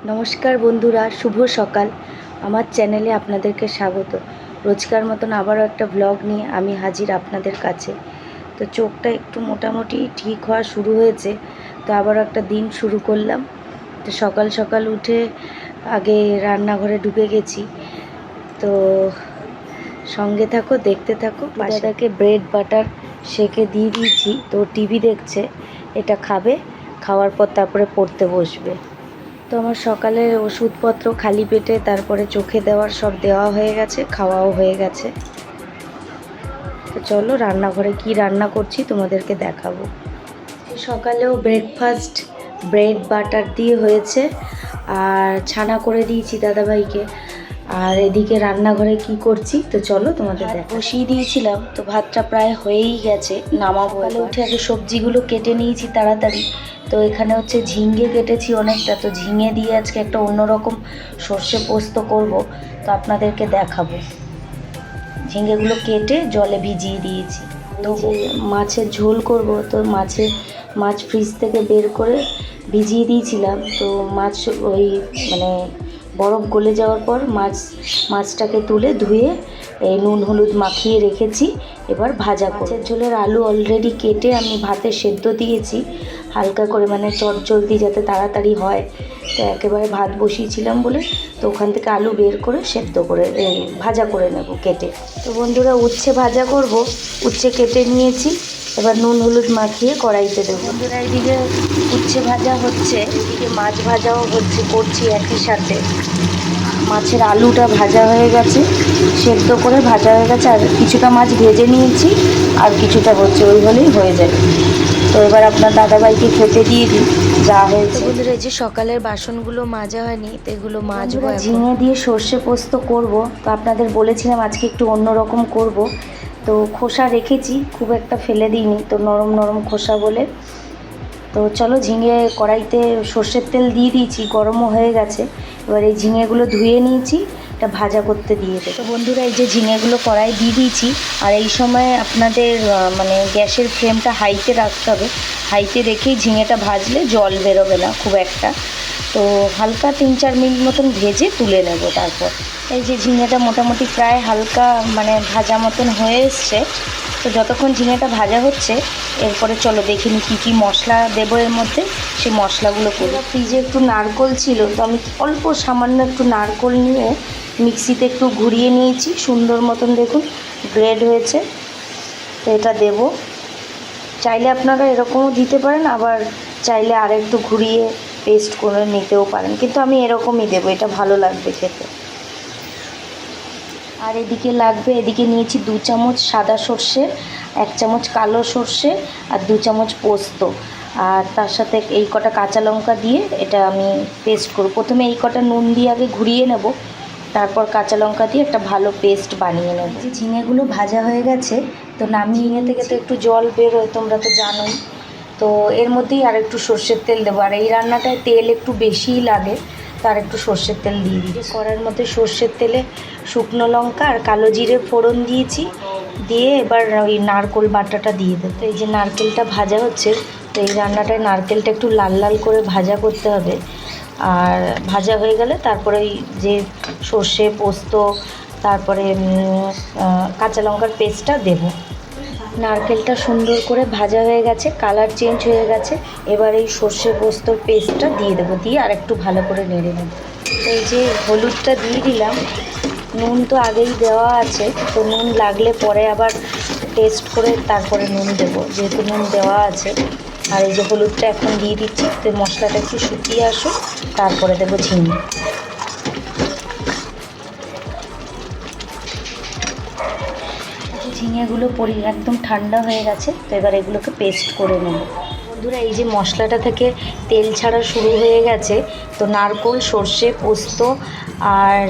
নমস্কার বন্ধুরা শুভ সকাল। আমার চ্যানেলে আপনাদেরকে স্বাগত। রোজকার মতন আবারও একটা ব্লগ নিয়ে আমি হাজির আপনাদের কাছে। তো চোখটা একটু মোটামুটি ঠিক হওয়া শুরু হয়েছে তো আবারও একটা দিন শুরু করলাম। তো সকাল সকাল উঠে আগে রান্নাঘরে ঢুকে গেছি। তো সঙ্গে থাকো দেখতে থাকো। দাদাকে ব্রেড বাটার সেকে দিয়ে দিয়েছি। তো টিভি দেখছে এটা খাবে খাওয়ার পর তারপরে পড়তে বসবে। তো আমার সকালের ওষুধপত্র খালি পেটে, তারপরে চোখে দেওয়ার সব দেওয়া হয়ে গেছে, খাওয়াও হয়ে গেছে। তো চলো রান্নাঘরে কি রান্না করছি তোমাদেরকে দেখাবো। সকালেও ব্রেকফাস্ট ব্রেড বাটার দিয়ে হয়েছে, আর ছানা করে দিয়েছি দাদাভাইকে। আর এদিকে রান্নাঘরে কি করছি? তো চলো তোমাদের বসিয়ে দিয়েছিলাম তো ভাতটা প্রায় হয়েই গেছে। নামাবো উঠে আগে সবজিগুলো কেটে নিয়েছি তাড়াতাড়ি। তো এখানে হচ্ছে ঝিঙ্গে কেটেছি অনেকটা তো ঝিঙে দিয়ে আজকে একটা অন্যরকম সর্ষে পোস্ত করব। তো আপনাদেরকে দেখাবো। ঝিঙ্গেগুলো কেটে জলে ভিজিয়ে দিয়েছি। তো মাছের ঝোল করব তো মাছে মাছ ফ্রিজ থেকে বের করে ভিজিয়ে দিয়েছিলাম। তো মাছ ওই মানে বরফ গলে যাওয়ার পর মাছ, মাছটাকে তুলে ধুয়ে, এই নুন হলুদ মাখিয়ে রেখেছি। এবার ভাজা মাছের ঝোলের আলু অলরেডি কেটে আমি ভাতে সেদ্ধ দিয়েছি। হালকা করে মানে চট জলদি যাতে তাড়াতাড়ি হয়। তো একেবারে ভাত বসিয়েছিলাম বলে তো ওখান থেকে আলু বের করে সেদ্ধ করে ভাজা করে নেব কেটে। তো বন্ধুরা, উচ্ছে ভাজা করব। উচ্ছে কেটে নিয়েছি। এবার নুন হলুদ মাখিয়ে কড়াইতে দেবো। বন্ধুরা এইদিকে উচ্ছে ভাজা হচ্ছে এদিকে মাছ ভাজাও হচ্ছে করছি একই সাথে। মাছের আলুটা ভাজা হয়ে গেছে সেদ্ধ করে ভাজা হয়ে গেছে আর কিছুটা মাছ ভেজে নিয়েছি আর কিছুটা হচ্ছে ওই হলেই হয়ে যাবে। তো এবার আপনার দাদাভাইকে খেতে দিয়ে দিই যা হয়েছে। বন্ধুরা এই যে সকালের বাসনগুলো মাজা হয়নি তো এগুলো মাজবো ঝিঙে দিয়ে সর্ষে পোস্ত করব। তো আপনাদের বলেছিলাম আজকে একটু অন্যরকম করব। তো খোসা রেখেছি, খুব একটা ফেলে দিইনি, তো নরম নরম খোসা বলে। তো চলো ঝিঙে কড়াইতে সর্ষের তেল দিয়ে দিয়েছি, গরমও হয়ে গেছে। এবার এই ঝিঙেগুলো ধুয়ে নিয়েছি, এটা ভাজা করতে দিয়ে দেবো। তো বন্ধুরা, এই যে ঝিঙেগুলো কড়াই দিয়ে দিয়েছি, আর এই সময় আপনাদের মানে গ্যাসের ফ্লেমটা হাইতে রাখতে হবে। হাইতে রেখেই ঝিঙেটা ভাজলে জল বেরোবে না খুব একটা। তো হালকা তিন চার মিনিট মতন ভেজে তুলে নেব তারপর। এই যে ঝিঙেটা মোটামুটি প্রায় হালকা মানে ভাজা মতন হয়ে এসছে, তো যতক্ষণ ঝিঙেটা ভাজা হচ্ছে, এরপরে চলো দেখে দেখিনি কী কী মশলা দেবো এর মধ্যে, সেই মশলাগুলো করি। ফ্রিজে একটু নারকোল ছিল, তো আমি অল্প সামান্য একটু নারকোল নিয়ে মিক্সিতে একটু ঘুরিয়ে নিয়েছি, সুন্দর মতন দেখুন গ্রেড হয়েছে, তো এটা দেবো। চাইলে আপনারা এরকমও দিতে পারেন, আবার চাইলে আর একটু ঘুরিয়ে পেস্ট করে নিতেও পারেন, কিন্তু আমি এরকমই দেবো, এটা ভালো লাগবে খেতে। আর এদিকে লাগবে এদিকে নিয়েছি দু চামচ সাদা সর্ষে এক চামচ কালো সর্ষে আর দু চামচ পোস্ত। আর তার সাথে এই কটা কাঁচা লঙ্কা দিয়ে এটা আমি পেস্ট করব। প্রথমে এই কটা নুন দিয়ে আগে ঘুরিয়ে নেব তারপর কাঁচা লঙ্কা দিয়ে একটা ভালো পেস্ট বানিয়ে নেব। যে ঝিঙেগুলো ভাজা হয়ে গেছে তো নামিয়ে ঝিঙে থেকে তো একটু জল বেরোয় তোমরা তো জানোই। তো এর মধ্যেই আর একটু সর্ষের তেল দেবো। আর এই রান্নাটায় তেল একটু বেশিই লাগে তার একটু সর্ষের তেল দিয়ে দিই কড়ার মধ্যে সর্ষের তেলে শুকনো লঙ্কা আর কালো জিরে ফোড়ন দিয়েছি। দিয়ে এবার ওই নারকোল বাটাটা দিয়ে দেবো। তো এই যে নারকেলটা ভাজা হচ্ছে, তো এই রান্নাটায় নারকেলটা একটু লাল লাল করে ভাজা করতে হবে। আর ভাজা হয়ে গেলে তারপরে ওই যে সর্ষে পোস্ত, তারপরে কাঁচা লঙ্কার পেস্টটা দেবো। নারকেলটা সুন্দর করে ভাজা হয়ে গেছে কালার চেঞ্জ হয়ে গেছে। এবার এই সর্ষে পোস্তর পেস্টটা দিয়ে দেবো, দিয়ে আর একটু ভালো করে নেড়ে নেব। এই যে হলুদটা দিয়ে দিলাম, নুন তো আগেই দেওয়া আছে, তো নুন লাগলে পরে আবার টেস্ট করে তারপরে নুন দেবো, যেহেতু নুন দেওয়া আছে। আর এই যে হলুদটা এখন দিয়ে দিচ্ছি, তো মশলাটা একটু শুকিয়ে আসুক, তারপরে দেবো ঝিঙে। ঝিঙেগুলো পরি একদম ঠান্ডা হয়ে গেছে, তো এবার এগুলোকে পেস্ট করে নেব। বন্ধুরা, এই যে মশলাটা থেকে তেল ছাড়া শুরু হয়ে গেছে, তো নারকোল, সর্ষে, পোস্ত আর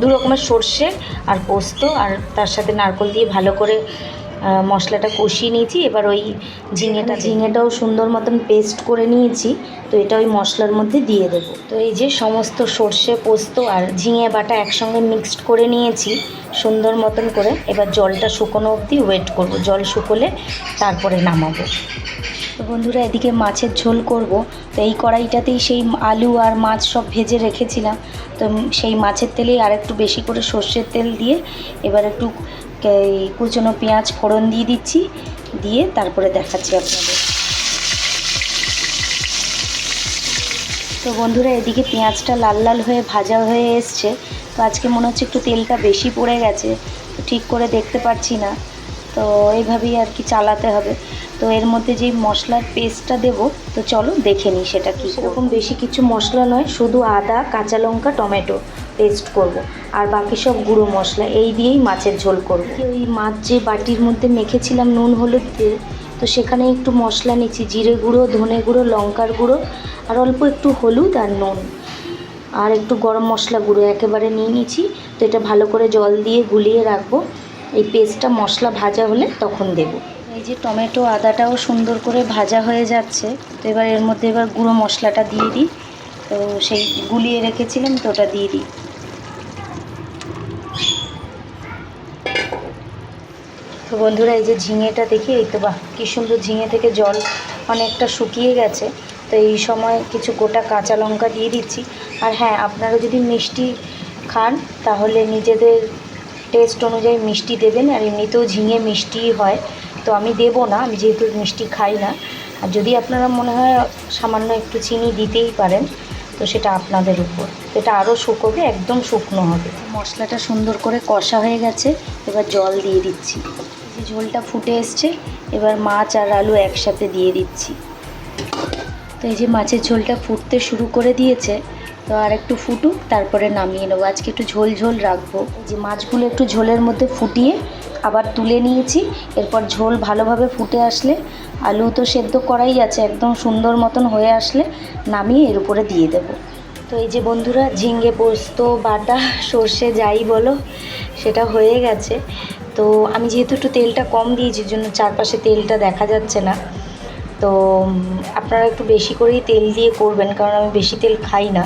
দু রকমের সর্ষে আর পোস্ত, আর তার সাথে নারকোল দিয়ে ভালো করে মশলাটা কষিয়ে নিয়েছি। এবার ওই ঝিঙেটা ঝিঙেটাও সুন্দর মতন পেস্ট করে নিয়েছি। তো এটা ওই মশলার মধ্যে দিয়ে দেবো। তো এই যে সমস্ত সর্ষে পোস্ত আর ঝিঙে বাটা একসঙ্গে মিক্সড করে নিয়েছি সুন্দর মতন করে। এবার জলটা শুকোনো অবধি ওয়েট করব। জল শুকোলে তারপরে নামাবো। তো বন্ধুরা, এদিকে মাছের ঝোল করব। তো এই কড়াইটাতেই সেই আলু আর মাছ সব ভেজে রেখেছিলাম। তো সেই মাছের তেলেই আর একটু বেশি করে সর্ষের তেল দিয়ে এবার একটু কুচনো পেঁয়াজ ফোড়ন দিয়ে দিচ্ছি। দিয়ে তারপরে দেখাচ্ছি আপনাদের। তো বন্ধুরা, এদিকে পেঁয়াজটা লাল লাল হয়ে ভাজা হয়ে এসছে। তো আজকে মনে হচ্ছে একটু তেলটা বেশি পড়ে গেছে। ঠিক করে দেখতে পাচ্ছি না। তো এইভাবেই আর কি চালাতে হবে। তো এর মধ্যে যেই মশলার পেস্টটা দেবো, তো চলো দেখে নিই সেটা কি সেরকম বেশি কিছু মশলা নয়, শুধু আদা, কাঁচা লঙ্কা, টমেটো পেস্ট করব। আর বাকি সব গুঁড়ো মশলা, এই দিয়েই মাছের ঝোল করব। ওই মাছ যে বাটির মধ্যে মেখেছিলাম নুন, হলুদ দিয়ে, তো সেখানে একটু মশলা নিচ্ছি জিরে গুঁড়ো, ধনে গুঁড়ো, লঙ্কার গুঁড়ো, আর অল্প একটু হলুদ আর নুন আর একটু গরম মশলা গুঁড়ো একেবারে নিয়ে নিয়েছি, তো এটা ভালো করে জল দিয়ে গুলিয়ে রাখব এই পেস্টটা মশলা ভাজা হলে তখন দেব যে টমেটো আদাটাও সুন্দর করে ভাজা হয়ে যাচ্ছে, তো এবার এর মধ্যে এবার গুঁড়ো মশলাটা দিয়ে দিই। তো সেই গুলিয়ে রেখেছিলাম, তো ওটা দিয়ে দিই। তো বন্ধুরা, এই যে ঝিঙেটা দেখি, এই তো বাহ কী সুন্দর ঝিঙে থেকে জল অনেকটা শুকিয়ে গেছে। তো এই সময় কিছু গোটা কাঁচা লঙ্কা দিয়ে দিচ্ছি। আর হ্যাঁ আপনারা যদি মিষ্টি খান, তাহলে নিজেদের টেস্ট অনুযায়ী মিষ্টি দেবেন। আর এমনিতেও ঝিঙে মিষ্টিই হয়। তো আমি দেবো না, আমি যেহেতু মিষ্টি খাই না। আর যদি আপনারা মনে হয় সামান্য একটু চিনি দিতেই পারেন, তো সেটা আপনাদের উপর। এটা আরও শুকোবে, একদম শুকনো হবে। মশলাটা সুন্দর করে কষা হয়ে গেছে, এবার জল দিয়ে দিচ্ছি। যে ঝোলটা ফুটে এসছে, এবার মাছ আর আলু একসাথে দিয়ে দিচ্ছি। তো এই যে মাছের ঝোলটা ফুটতে শুরু করে দিয়েছে, তো আর একটু ফুটুক, তারপরে নামিয়ে নেব। আজকে একটু ঝোল ঝোল রাখব। যে মাছগুলো একটু ঝোলের মধ্যে ফুটিয়ে আবার তুলে নিয়েছি। এরপর ঝোল ভালোভাবে ফুটে আসলে। আলু তো সেদ্ধ করাই আছে, একদম সুন্দর মতন হয়ে আসলে নামিয়ে এর উপরে দিয়ে দেবো। তো এই যে বন্ধুরা ঝিঙ্গে পোস্ত, বাটা, সর্ষে, যাই বলো, সেটা হয়ে গেছে। তো আমি যেহেতু একটু তেলটা কম দিয়েছি জন্য চারপাশে তেলটা দেখা যাচ্ছে না। তো আপনারা একটু বেশি করেই তেল দিয়ে করবেন, কারণ আমি বেশি তেল খাই না।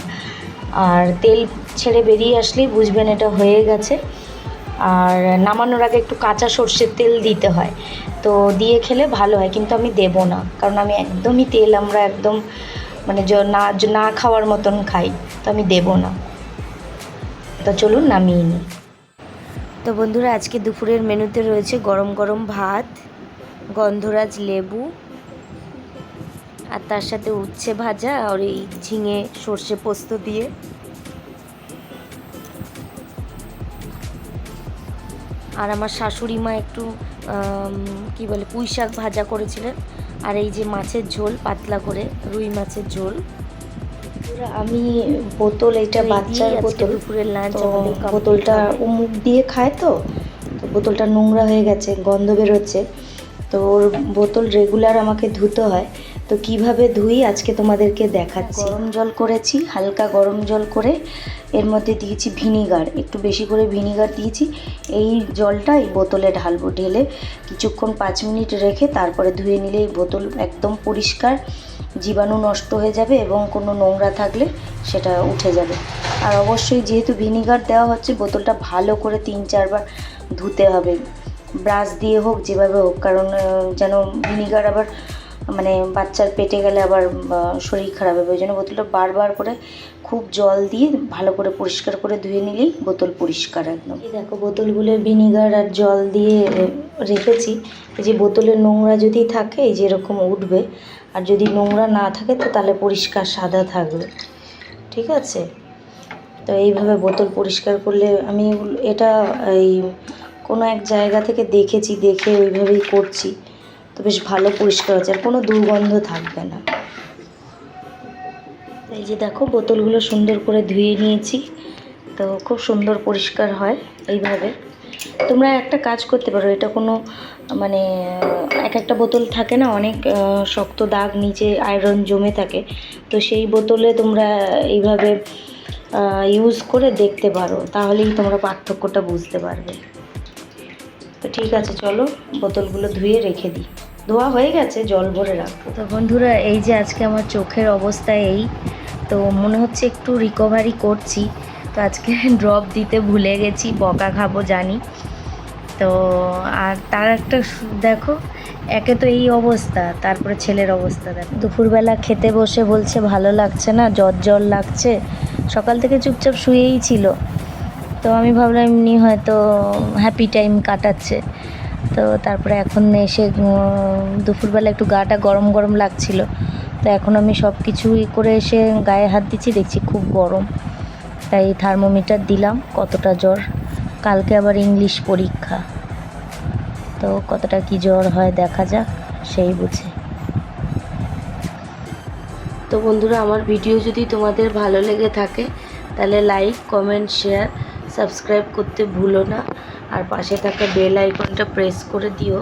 আর তেল ছেড়ে বেরিয়ে আসলেই বুঝবেন এটা হয়ে গেছে। আর নামানোর আগে একটু কাঁচা সর্ষের তেল দিতে হয়। তো দিয়ে খেলে ভালো হয়, কিন্তু আমি দেব না, কারণ আমি একদমই তেল আমরা একদম মানে না না খাওয়ার মতন খাই, তো আমি দেব না। তো চলুন নামিয়ে নিই। তো বন্ধুরা, আজকে দুপুরের মেনুতে রয়েছে গরম গরম ভাত, গন্ধরাজ লেবু, আর তার সাথে উচ্ছে ভাজা আর এই ঝিঙে সর্ষে পোস্ত দিয়ে। আর আমার শাশুড়ি মা একটু কি বলে পুঁই শাক ভাজা করেছিলেন। আর এই যে মাছের ঝোল পাতলা করে রুই মাছের ঝোল। আমি বোতল এটা বাচ্চার বোতল। দুপুরের লাঞ্চ বোতলটা ও মুখ দিয়ে খায় তো? তো বোতলটা নোংরা হয়ে গেছে গন্ধ বেরোচ্ছে। তো ওর বোতল রেগুলার আমাকে ধুতে হয়। তো কীভাবে ধুই আজকে তোমাদেরকে দেখাচ্ছি। গরম জল করেছি, হালকা গরম জল করে এর মধ্যে দিয়েছি ভিনিগার। একটু বেশি করে ভিনিগার দিয়েছি। এই জলটা এই বোতলে ঢালবো, ঢেলে কিছুক্ষণ পাঁচ মিনিট রেখে তারপরে ধুয়ে নিলে এই বোতল একদম পরিষ্কার, জীবাণু নষ্ট হয়ে যাবে এবং কোনো নোংরা থাকলে সেটা উঠে যাবে। আর অবশ্যই যেহেতু ভিনিগার দেওয়া হচ্ছে, বোতলটা ভালো করে তিন চারবার ধুতে হবে। ব্রাশ দিয়ে হোক, যেভাবে হোক, কারণ যেন ভিনিগার আবার মানে বাচ্চার পেটে গেলে আবার শরীর খারাপ হবে। ওই জন্য বোতলটা বারবার করে খুব জল দিয়ে ভালো করে পরিষ্কার করে ধুয়ে নিলেই বোতল পরিষ্কার একদম। এই দেখো, বোতলগুলো ভিনিগার আর জল দিয়ে রেখেছি। যে বোতলের নোংরা যদি থাকে, এই যে এরকম উঠবে, আর যদি নোংরা না থাকে, তো তাহলে পরিষ্কার সাদা থাকবে। ঠিক আছে? তো এইভাবে বোতল পরিষ্কার করলে আমি, এটা এই কোনো এক জায়গা থেকে দেখেছি, দেখে ওইভাবেই করছি। তো বেশ ভালো পরিষ্কার হচ্ছে, আর কোনো দুর্গন্ধ থাকবে না। এই যে দেখো, বোতলগুলো সুন্দর করে ধুয়ে নিয়েছি। তো খুব সুন্দর পরিষ্কার হয় এইভাবে। তোমরা একটা কাজ করতে পারো, এটা কোনো মানে এক একটা বোতল থাকে না, অনেক শক্ত দাগ নিচে আয়রন জমে থাকে। তো সেই বোতলে তোমরা এইভাবে ইউজ করে দেখতে পারো, তাহলেই তোমরা পার্থক্যটা বুঝতে পারবে। তো ঠিক আছে, চলো বোতলগুলো ধুয়ে রেখে দিই। ধোয়া হয়ে গেছে, জল ভরে রাখব তো বন্ধুরা, এই যে আজকে আমার চোখের অবস্থা এই, তো মনে হচ্ছে একটু রিকভারি করছি। তো আজকে ড্রপ দিতে ভুলে গেছি, বকা খাব জানি। তো আর তার একটা দেখো, একে তো এই অবস্থা, তারপরে ছেলের অবস্থা দেখো। দুপুরবেলা খেতে বসে বলছে, ভালো লাগছে না? জ্বর জ্বর লাগছে? সকাল থেকে চুপচাপ শুয়েই ছিল। তো আমি ভাবলাম এমনি হয়তো হ্যাপি টাইম কাটাচ্ছে। তো তারপরে এখন এসে দুপুরবেলা একটু গাটা গরম গরম লাগছিল। তো এখন আমি সব কিছু করে এসে গায়ে হাত দিচ্ছি, দেখছি খুব গরম। তাই থার্মোমিটার দিলাম, কতটা জ্বর। কালকে আবার ইংলিশ পরীক্ষা। তো কতটা কি জ্বর হয় দেখা যাক, সেই বুঝে। তো বন্ধুরা, আমার ভিডিও যদি তোমাদের ভালো লেগে থাকে, তাহলে লাইক কমেন্ট শেয়ার সাবস্ক্রাইব করতে ভুলো না। আর পাশে থাকা বেল আইকনটা প্রেস করে দিও,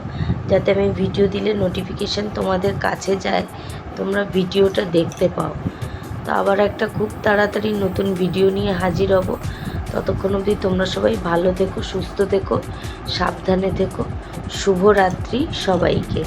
যাতে আমি ভিডিও দিলে নোটিফিকেশান তোমাদের কাছে যায়, তোমরা ভিডিওটা দেখতে পাও। তো আবার একটা খুব তাড়াতাড়ি নতুন ভিডিও নিয়ে হাজির হব। ততক্ষণ অবধি তোমরা সবাই ভালো থেকো, সুস্থ থেকো, সাবধানে থেকো। শুভরাত্রি সবাইকে।